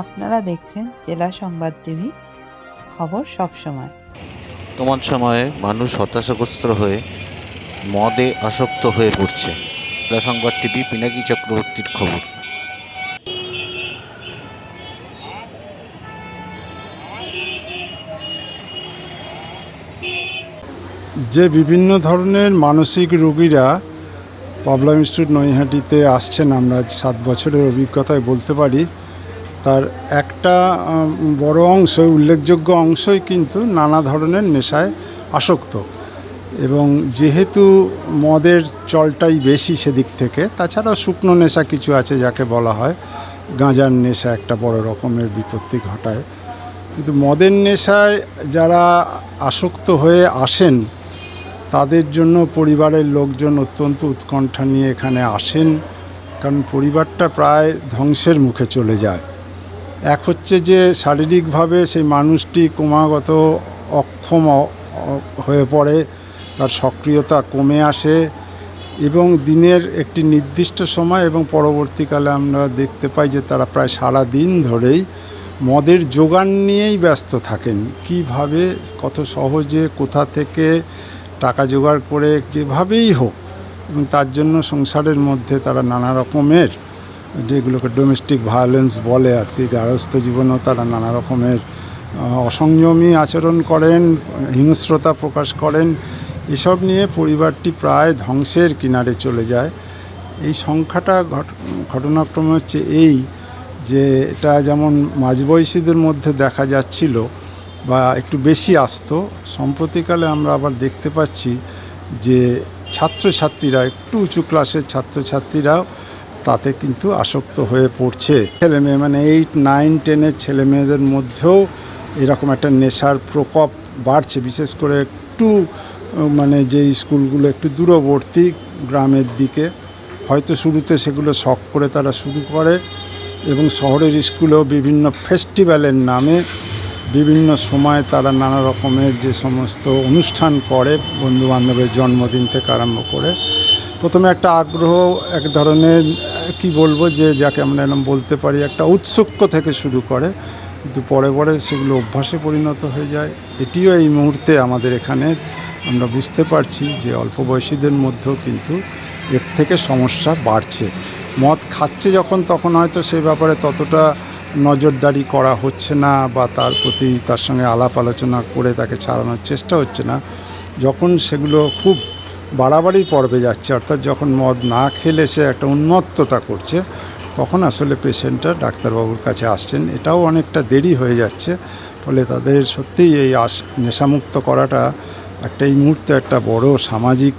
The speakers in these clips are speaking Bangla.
আপনারা দেখছেন জেলা সংবাদ টিভি খবর সব সময়। বর্তমান সময়ে মানুষ হতাশাগ্রস্ত হয়ে মদে আসক্ত হয়ে পড়ছে। জেলা সংবাদ টিভি পিনাকি চক্রবর্তীর খবর। যে বিভিন্ন ধরনের মানসিক রোগীরা প্রবলেম ইনস্টিটিউট নৈহাটিতে আসছেন আমরা আজ সাত বছরের অভিজ্ঞতায় বলতে পারি তার একটা বড় অংশ উল্লেখযোগ্য অংশই কিন্তু নানা ধরনের নেশায় আসক্ত। এবং যেহেতু মদের চলটাই বেশি সেদিক থেকে, তাছাড়াও শুকনো নেশা কিছু আছে যাকে বলা হয়, গাঁজার নেশা একটা বড় রকমের বিপত্তি ঘটায়। কিন্তু মদের নেশায় যারা আসক্ত হয়ে আসেন, তাদের জন্য পরিবারের লোকজন অত্যন্ত উৎকণ্ঠা নিয়ে এখানে আসেন, কারণ পরিবারটা প্রায় ধ্বংসের মুখে চলে যায়। এক হচ্ছে যে শারীরিকভাবে সেই মানুষটি ক্রমাগত অক্ষম হয়ে পড়ে, তার সক্রিয়তা কমে আসে এবং দিনের একটি নির্দিষ্ট সময় এবং পরবর্তীকালে আমরা দেখতে পাই যে তারা প্রায় সারা দিন ধরেই মদের যোগান নিয়েই ব্যস্ত থাকেন। কীভাবে, কত সহজে, কোথা থেকে টাকা জোগাড় করে, যেভাবেই হোক এবং তার জন্য সংসারের মধ্যে তারা নানা রকমের যেগুলোকে ডোমেস্টিক ভায়োলেন্স বলে আর কি গারস্থ জীবনেও তারা নানা রকমের অসংযমী আচরণ করেন, হিংস্রতা প্রকাশ করেন, এসব নিয়ে পরিবারটি প্রায় ধ্বংসের কিনারে চলে যায়। এই সংখ্যাটা ঘট- ঘটনাক্রমে হচ্ছে এই যে এটা যেমন মাঝবয়সীদের মধ্যে দেখা যাচ্ছিল বা একটু বেশি আসতো, সম্প্রতিকালে আমরা আবার দেখতে পাচ্ছি যে ছাত্রছাত্রীরা, একটু উঁচু ক্লাসের ছাত্রছাত্রীরাও তাতে কিন্তু আসক্ত হয়ে পড়ছে। ছেলে মেয়ে মানে এইট নাইন টেনের ছেলে মেয়েদের মধ্যেও এরকম একটা নেশার প্রকোপ বাড়ছে। বিশেষ করে একটু মানে যে স্কুলগুলো একটু দূরবর্তী গ্রামের দিকে, হয়তো শুরুতে সেগুলো শখ করে তারা শুরু করে এবং শহরের স্কুলেও বিভিন্ন ফেস্টিভ্যালের নামে বিভিন্ন সময় তারা নানা রকমের যে সমস্ত অনুষ্ঠান করে বন্ধু বান্ধবের জন্মদিন থেকে আরম্ভ করে। প্রথমে একটা আগ্রহ, এক ধরনের কি বলব যে, যাকে আমরা এরকম বলতে পারি, একটা উৎসুক্য থেকে শুরু করে, কিন্তু পরে পরে সেগুলো অভ্যাসে পরিণত হয়ে যায়। এটিও এই মুহূর্তে আমাদের এখানে আমরা বুঝতে পারছি যে, অল্প বয়সীদের মধ্যেও কিন্তু এর থেকে সমস্যা বাড়ছে। মদ খাচ্ছে যখন, তখন হয়তো সে ব্যাপারে ততটা নজরদারি করা হচ্ছে না বা তার প্রতি তার সঙ্গে আলাপ আলোচনা করে তাকে ছাড়ানোর চেষ্টা হচ্ছে না। যখন সেগুলো খুব বাড়াবাড়ি পর্বে যাচ্ছে, অর্থাৎ যখন মদ না খেলে সে একটা উন্মত্ততা করছে, তখন আসলে পেশেন্টরা ডাক্তারবাবুর কাছে আসছেন। এটাও অনেকটা দেরি হয়ে যাচ্ছে, ফলে তাদের সত্যিই এই আস, নেশামুক্ত করাটা একটা এই মুহূর্তে একটা বড় সামাজিক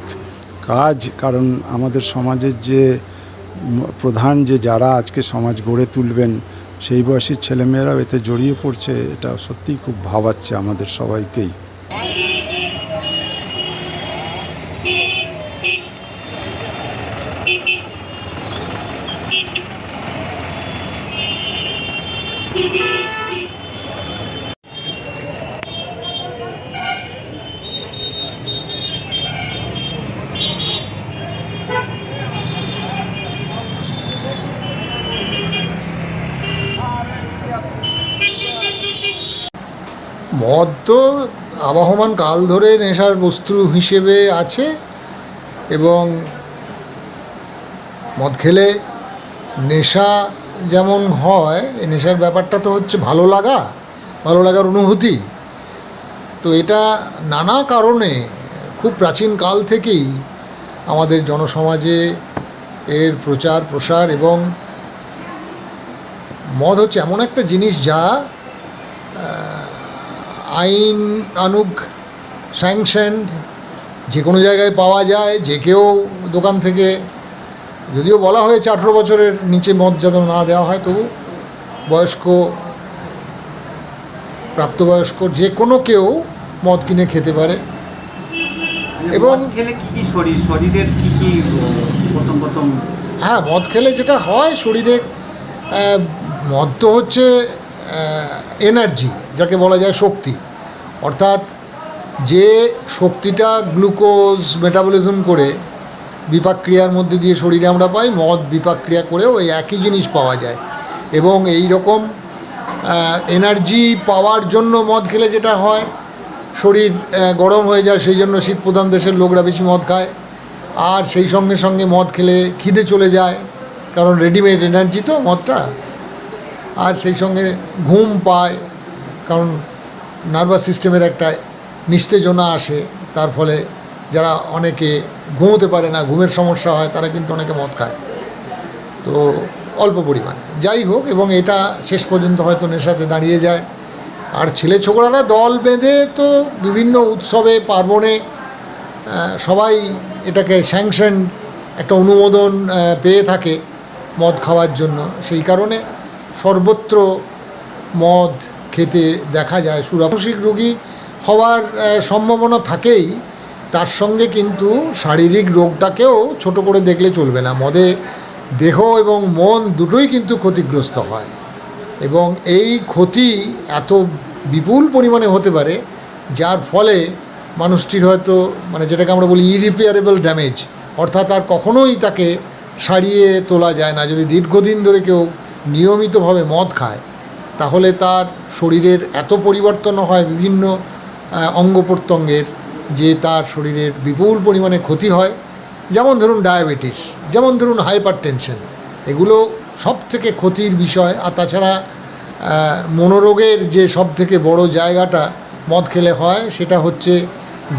কাজ। কারণ আমাদের সমাজের যে প্রধান যে যারা আজকে সমাজ গড়ে তুলবেন, সেই বয়সী ছেলেমেয়েরাও এতে জড়িয়ে পড়ছে, এটা সত্যিই খুব ভাবাচ্ছে আমাদের সবাইকেই। মদ তো আবহমান কাল ধরে নেশার বস্তু হিসেবে আছে এবং মদ খেলে নেশা যেমন হয়, এই নেশার ব্যাপারটা তো হচ্ছে ভালো লাগা, ভালো লাগার অনুভূতি। তো এটা নানা কারণে খুব প্রাচীন কাল থেকেই আমাদের জনসমাজে এর প্রচার প্রসার এবং মদ হচ্ছে এমন একটা জিনিস যা আইন আনুক স্যাংশন যে কোনো জায়গায় পাওয়া যায় যে কেউ দোকান থেকে যদিও বলা হয়েছে আঠেরো বছরের নিচে মদ যেন না দেওয়া হয় তবু বয়স্ক প্রাপ্তবয়স্ক যে কোনো কেউ মদ কিনে খেতে পারে। এবং শরীরের হ্যাঁ মদ খেলে যেটা হয় শরীরে আহ, মদ তো হচ্ছে এনার্জি যাকে বলা যায় শক্তি। অর্থাৎ যে শক্তিটা গ্লুকোজ মেটাবলিজম করে বিপাক ক্রিয়ার মধ্যে দিয়ে শরীরে আমরা পাই, মদ বিপাক ক্রিয়া করেও ওই একই জিনিস পাওয়া যায়। এবং এই রকম এনার্জি পাওয়ার জন্য মদ খেলে যেটা হয়, শরীর গরম হয়ে যায়, সেই জন্য শীত প্রধান দেশের লোকরা বেশি মদ খায়। আর সেই সঙ্গে সঙ্গে মদ খেলে খিদে চলে যায়, কারণ রেডিমেড এনার্জি তো মদটা। আর সেই সঙ্গে ঘুম পায়, কারণ নার্ভাস সিস্টেমের একটা নিস্তেজনা আসে, তার ফলে যারা অনেকে ঘুমোতে পারে না, ঘুমের সমস্যা হয়, তারা কিন্তু অনেকে মদ খায়। তো অল্প পরিমাণে। যাই হোক, এবং এটা শেষ পর্যন্ত হয়তো নেশাতে দাঁড়িয়ে যায়। আর ছেলে ছোকরারা দল বেঁধে তো বিভিন্ন উৎসবে, পার্বণে সবাই এটাকে স্যাংশন, একটা অনুমোদন পেয়ে থাকে মদ খাওয়ার জন্য। সেই কারণে সর্বত্র মদ খেতে দেখা যায় সুরাপসিক রোগী হওয়ার সম্ভাবনা থাকেই। তার সঙ্গে কিন্তু শারীরিক রোগটাকেও ছোট করে দেখলে চলবে না। মদে দেহ এবং মন দুটোই কিন্তু ক্ষতিগ্রস্ত হয়। এবং এই ক্ষতি এত বিপুল পরিমাণে হতে পারে, যার ফলে মানুষটির হয়তো মানে যেটাকে আমরা বলি ইরিপেয়ারেবল ড্যামেজ অর্থাৎ আর কখনোই তাকে সারিয়ে তোলা যায় না। যদি দীর্ঘদিন ধরে কেউ নিয়মিতভাবে মদ খায় তাহলে তার শরীরের এত পরিবর্তন হয় বিভিন্ন অঙ্গ প্রত্যঙ্গের যে তার শরীরের বিপুল পরিমাণে ক্ষতি হয়। যেমন ধরুন ডায়াবেটিস, যেমন ধরুন হাইপার টেনশন এগুলো সব থেকে ক্ষতির বিষয়। আর তাছাড়া মনোরোগের যে সব থেকে বড় জায়গাটা মদ খেলে হয়, সেটা হচ্ছে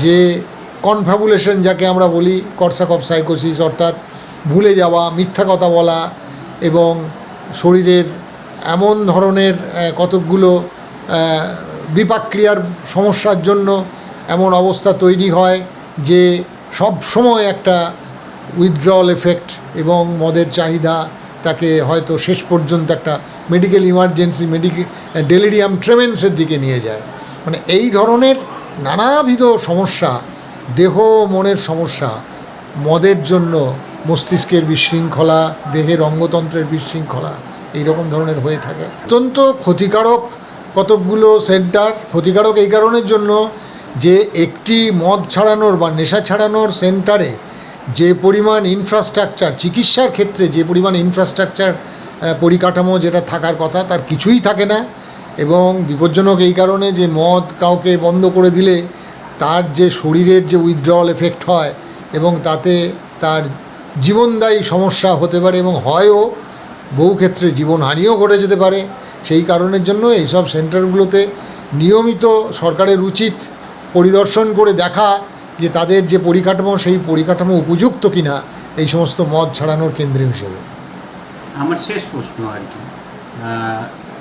যে কনফ্যাবুলেশন যাকে আমরা বলি কর্সাক অফ সাইকোসিস, অর্থাৎ ভুলে যাওয়া, মিথ্যা কথা বলা এবং শরীরের এমন ধরনের কতকগুলো বিপাক্রিয়ার সমস্যার জন্য এমন অবস্থা তৈরি হয় যে সব সময় একটা উইথড্রল এফেক্ট এবং মদের চাহিদা তাকে হয়তো শেষ পর্যন্ত একটা মেডিকেল ইমার্জেন্সি মেডিকেল ডেলিরিয়াম ট্রেমেন্সের দিকে নিয়ে যায়। মানে এই ধরনের নানাবিধ সমস্যা, দেহ মনের সমস্যা, মদের জন্য মস্তিষ্কের বিশৃঙ্খলা, দেহের অঙ্গতন্ত্রের বিশৃঙ্খলা এই রকম ধরনের হয়ে থাকে। অত্যন্ত ক্ষতিকারক কতকগুলো সেন্টার। ক্ষতিকারক এই কারণের জন্য যে একটি মদ ছাড়ানোর বা নেশা ছাড়ানোর সেন্টারে যে পরিমাণ ইনফ্রাস্ট্রাকচার চিকিৎসার ক্ষেত্রে যে পরিমাণ ইনফ্রাস্ট্রাকচার পরিকাঠামো যেটা থাকার কথা, তার কিছুই থাকে না। এবং বিপজ্জনক এই কারণে যে মদ কাউকে বন্ধ করে দিলে তার যে শরীরের যে উইথড্রল এফেক্ট হয় এবং তাতে তার জীবনদায়ী সমস্যা হতে পারে এবং হয়ও বহু ক্ষেত্রে জীবনহানিও ঘটে যেতে পারে। সেই কারণের জন্য এইসব সেন্টারগুলোতে নিয়মিত সরকারের উচিত পরিদর্শন করে দেখা যে তাদের যে পরিকাঠামো সেই পরিকাঠামো উপযুক্ত কিনা এই সমস্ত মদ ছাড়ানোর কেন্দ্র হিসেবে। আমার শেষ প্রশ্ন আর কি।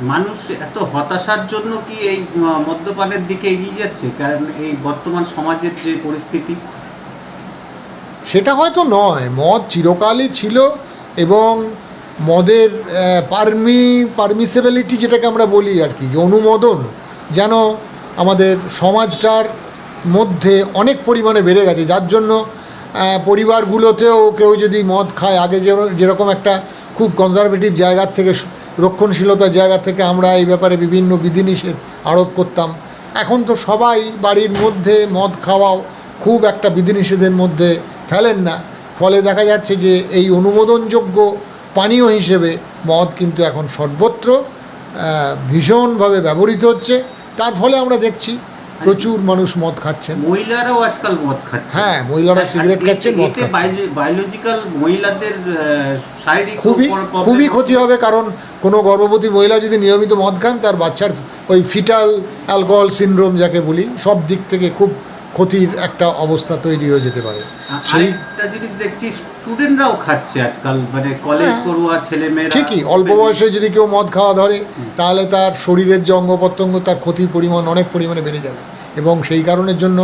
মানুষ এত হতাশার জন্য কি এই মদ্যপানের দিকে এগিয়ে যাচ্ছে? কারণ এই বর্তমান সমাজের যে পরিস্থিতি। সেটা হয়তো নয়। মদ চিরকালই ছিল এবং মদের পারমি পারমিসেবিলিটি যেটাকে আমরা বলি আর কি অনুমোদন যেন আমাদের সমাজটার মধ্যে অনেক পরিমাণে বেড়ে গেছে। যার জন্য পরিবারগুলোতেও কেউ যদি মদ খায়, আগে যে- যেরকম একটা খুব কনজারভেটিভ জায়গার থেকে, রক্ষণশীলতার জায়গা থেকে আমরা এই ব্যাপারে বিভিন্ন বিধিনিষেধ আরোপ করতাম। এখন তো সবাই বাড়ির মধ্যে মদ খাওয়াও খুব একটা বিধিনিষেধের মধ্যে ফেলেন না। ফলে দেখা যাচ্ছে যে, এই অনুমোদনযোগ্য পানীয় হিসেবে মদ কিন্তু এখন সর্বত্র ভীষণভাবে ব্যবহৃত হচ্ছে। তার ফলে আমরা দেখছি প্রচুর মানুষ মদ খাচ্ছেন। মহিলারাও আজকাল মদ খাচ্ছে হ্যাঁ, মহিলারা সিগারেট খাচ্ছেন, মদ বায়োলজিক্যাল মহিলাদের শারীরিক খুবই খুবই ক্ষতি হবে কারণ কোনো গর্ভবতী মহিলা যদি নিয়মিত মদ খান তার বাচ্চার ওই ফিটাল অ্যালকোহল সিনড্রোম যাকে বলি সব দিক থেকে খুব ক্ষতির একটা অবস্থা তৈরি হয়ে যেতে পারে। সেই জিনিস দেখছি স্টুডেন্টরাও খাচ্ছে আজকাল মানে কলেজ হ্যাঁ। পড়ুয়া ছেলে মেয়েরা ঠিকই অল্প বয়সে যদি কেউ মদ খাওয়া ধরে তাহলে তার শরীরের যে অঙ্গ প্রত্যঙ্গ তার ক্ষতির পরিমাণ অনেক পরিমাণে বেড়ে যাবে। এবং সেই কারণের জন্য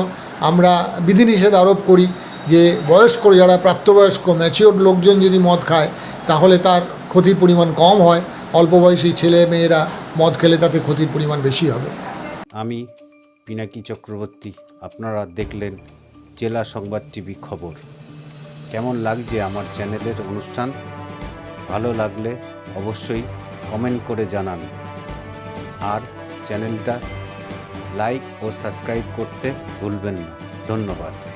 আমরা বিধিনিষেধ আরোপ করি যে বয়স্ক যারা প্রাপ্তবয়স্ক ম্যাচিওর লোকজন যদি মদ খায় তাহলে তার ক্ষতির পরিমাণ কম হয়। অল্প বয়সী ছেলে মেয়েরা মদ খেলে তাতে ক্ষতির পরিমাণ বেশি হবে। আমি পিনাকি চক্রবর্তী, আপনারা দেখলেন জেলা সংবাদ টিভি খবর। কেমন লাগছে আমার চ্যানেলের অনুষ্ঠান? ভালো লাগলে অবশ্যই কমেন্ট করে জানান। আর চ্যানেলটা লাইক ও সাবস্ক্রাইব করতে ভুলবেন না। ধন্যবাদ।